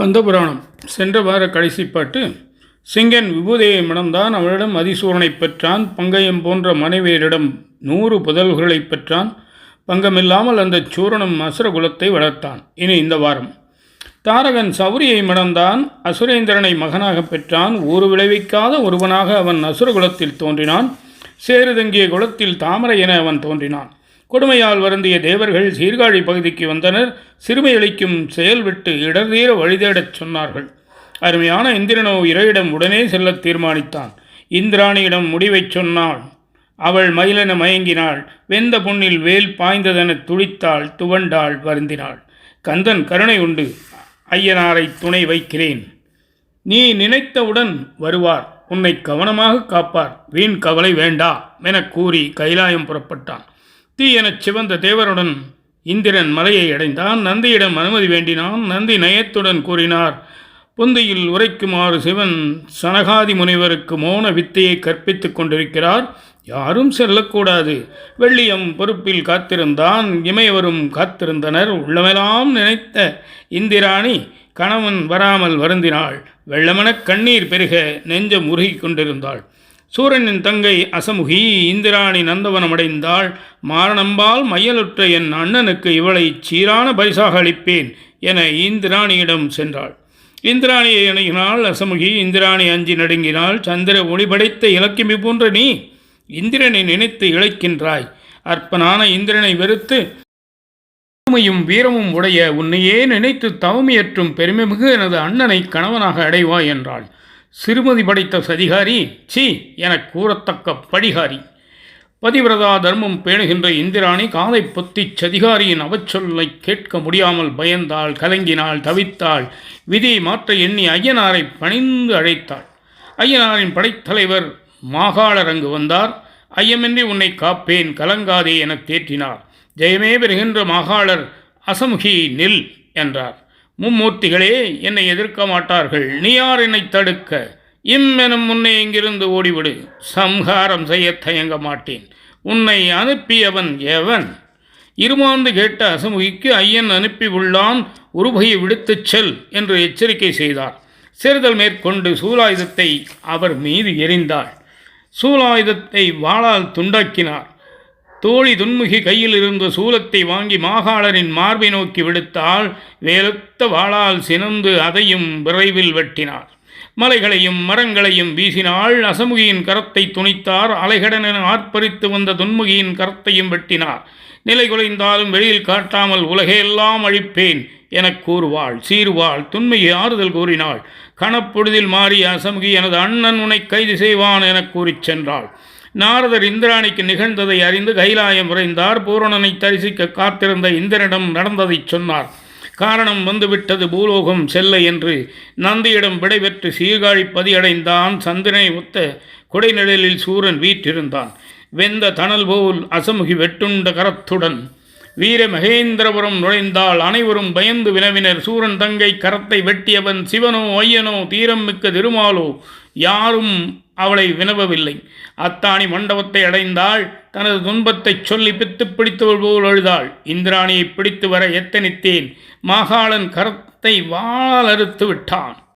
கந்தபுராணம். சென்ற வார கடைசி பாட்டு சிங்கன் விபூதியை மணந்தான் அவளிடம் அதிசூரனைப் பெற்றான் பங்கயம் போன்ற மனைவியரிடம் நூறு புதல்களைப் பெற்றான் பங்கமில்லாமல் அந்த சூரனும் அசுரகுலத்தை வளர்த்தான். இனி இந்த வாரம். தாரகன் சௌரியை மணந்தான் அசுரேந்திரனை மகனாகப் பெற்றான் ஊறு விளைவிக்காத ஒருவனாக அவன் அசுரகுலத்தில் தோன்றினான் சேருதங்கிய குலத்தில் தாமரை என அவன் தோன்றினான். கொடுமையால் வருந்திய தேவர்கள் சீர்காழி பகுதிக்கு வந்தனர். சிறுமையளிக்கும் செயல் விட்டு இடர்தீர வழிதேடச் சொன்னார்கள். அருமையான இந்திரனோ இறையிடம் உடனே செல்லத் தீர்மானித்தான். இந்திராணியிடம் முடிவைச் சொன்னாள். அவள் மயிலென மயங்கினாள். வெந்த பொன்னில் வேல் பாய்ந்ததென துடித்தாள். துவண்டாள் வருந்தினாள். கந்தன் கருணை உண்டு. ஐயனாரை துணை வைக்கிறேன். நீ நினைத்தவுடன் வருவார். உன்னை கவனமாக காப்பார். வீண் கவலை வேண்டா. எனக் கூறி கைலாயம் புறப்பட்டான். தீயெனச் சிவந்த தேவருடன் இந்திரன் மலையை அடைந்தான். நந்தியிடம் அனுமதி வேண்டினான். நந்தி நயத்துடன் கூறினார் புந்தியில் உரைக்குமாறு சிவன் சனகாதி முனிவருக்கு மௌன வித்தையை கற்பித்துக் கொண்டிருக்கிறார். யாரும் செல்லக்கூடாது. வெள்ளியம் பொறுப்பில் காத்திருந்தான். இமையவரும் காத்திருந்தனர். உள்ளமெல்லாம் நினைத்த இந்திராணி கணவன் வராமல் வருந்தினாள். வெள்ளமெனக் கண்ணீர் பெருக நெஞ்சம் உருகி கொண்டிருந்தாள். சூரனின் தங்கை அசமுகி இந்திராணி நந்தவனம் அடைந்தாள் மாரணம்பால் மையலுற்ற என் அண்ணனுக்கு இவளை சீரான பரிசாக அளிப்பேன் என இந்திராணியிடம் சென்றாள். இந்திராணியை இணங்கினாள் அசமுகி இந்திராணி அஞ்சி நடுங்கினாள் சந்திர ஒளிபடைத்த இலக்கிமி போன்ற நீ இந்திரனை நினைத்து இழைக்கின்றாய். அற்பனான இந்திரனை வெறுத்து பெருமையும் வீரமும் உடைய உன்னையே நினைத்து தவமியற்றும் பெருமைமிகு எனது அண்ணனை கணவனாக அடைவாய் என்றாள். சிறுமதி படைத்த சதிகாரி சி எனக் கூறத்தக்க படிகாரி. பதிவிரதா தர்மம் பேணுகின்ற இந்திராணி காதை பொத்திச் சதிகாரியின் அவச்சொல்லை கேட்க முடியாமல் பயந்தாள் கலங்கினாள் தவித்தாள். விதியை மாற்ற எண்ணி ஐயனாரை பணிந்து அழைத்தாள். ஐயனாரின் படைத்தலைவர் மாகாளரங்கு வந்தார். ஐயமின்றி உன்னை காப்பேன் கலங்காதே எனத் தேற்றினார். ஜெயமே பெறுகின்ற மாகாளர் அசமுகி நில் என்றார். மும்மூர்த்திகளே என்னை எதிர்க்க மாட்டார்கள். நீ யார் என்னை தடுக்க? இம்மெனும் முன்னே இங்கிருந்து ஓடிவிடு. சம்ஹாரம் செய்ய தயங்க மாட்டேன். உன்னை அனுப்பியவன் எவன்? இருமாந்து கேட்ட அசமுகிக்கு ஐயன் அனுப்பி உள்ளான் உருபையை விடுத்துச் செல் என்று எச்சரிக்கை செய்தார். சிறுதல் மேற்கொண்டு சூலாயுதத்தை அவர் மீது எறிந்தாள் சூலாயுதத்தை வாளால் துண்டாக்கினார். தோழி துன்முகி கையில் இருந்த சூலத்தை வாங்கி மாகாளரின் மார்பை நோக்கி விடுத்தால் வேலுத்த வாளால் சினந்து அதையும் விரைவில் வெட்டினார் மலைகளையும் மரங்களையும் வீசினாள். அசமுகியின் கரத்தை துணித்தார். அலைகடனென ஆர்ப்பரித்து வந்த துன்முகியின் கரத்தையும் வெட்டினார். நிலை குலைந்தாலும் வெளியில் காட்டாமல் உலகையெல்லாம் அழிப்பேன் எனக் கூறுவாள். சீர்வாள் துன்மையை ஆறுதல் கூறினாள். கணப்பொழுதில் மாறிய அசமுகி எனது அண்ணன் உன்னை கைது செய்வான் எனக் கூறிச் சென்றாள். நாரதர் இந்திராணிக்கு நிகழ்ந்ததை அறிந்து கைலாயம் விரைந்தார் பூரணனை தரிசிக்க காத்திருந்த இந்திரனிடம் நடந்ததைச் சொன்னார். காரணம் வந்துவிட்டது பூலோகம் செல்ல என்று. நந்தியிடம் விடைபெற்று சீர்காழி பதியடைந்தான். சந்திரனை ஒத்த கொடைநிழலில் சூரன் வீற்றிருந்தான். வெந்த தணல் போல் அசமுகி வெட்டுண்ட கரத்துடன் வீர மகேந்திரபுரம் நுழைந்தால் அனைவரும் பயந்து வினவினர். சூரன் தங்கை கரத்தை வெட்டியவன் சிவனோ ஐயனோ தீரம் மிக்க திருமாலோ யாரும் அவளை வினவவில்லை. அத்தாணி மண்டபத்தை அடைந்தாள். தனது துன்பத்தைச் சொல்லி பித்து பிடித்தவள் போல் அழுதாள். இந்திராணியை பிடித்து வர எத்தனித்தேன்? மாகாளன் கரத்தை வாள் அறுத்து விட்டான்.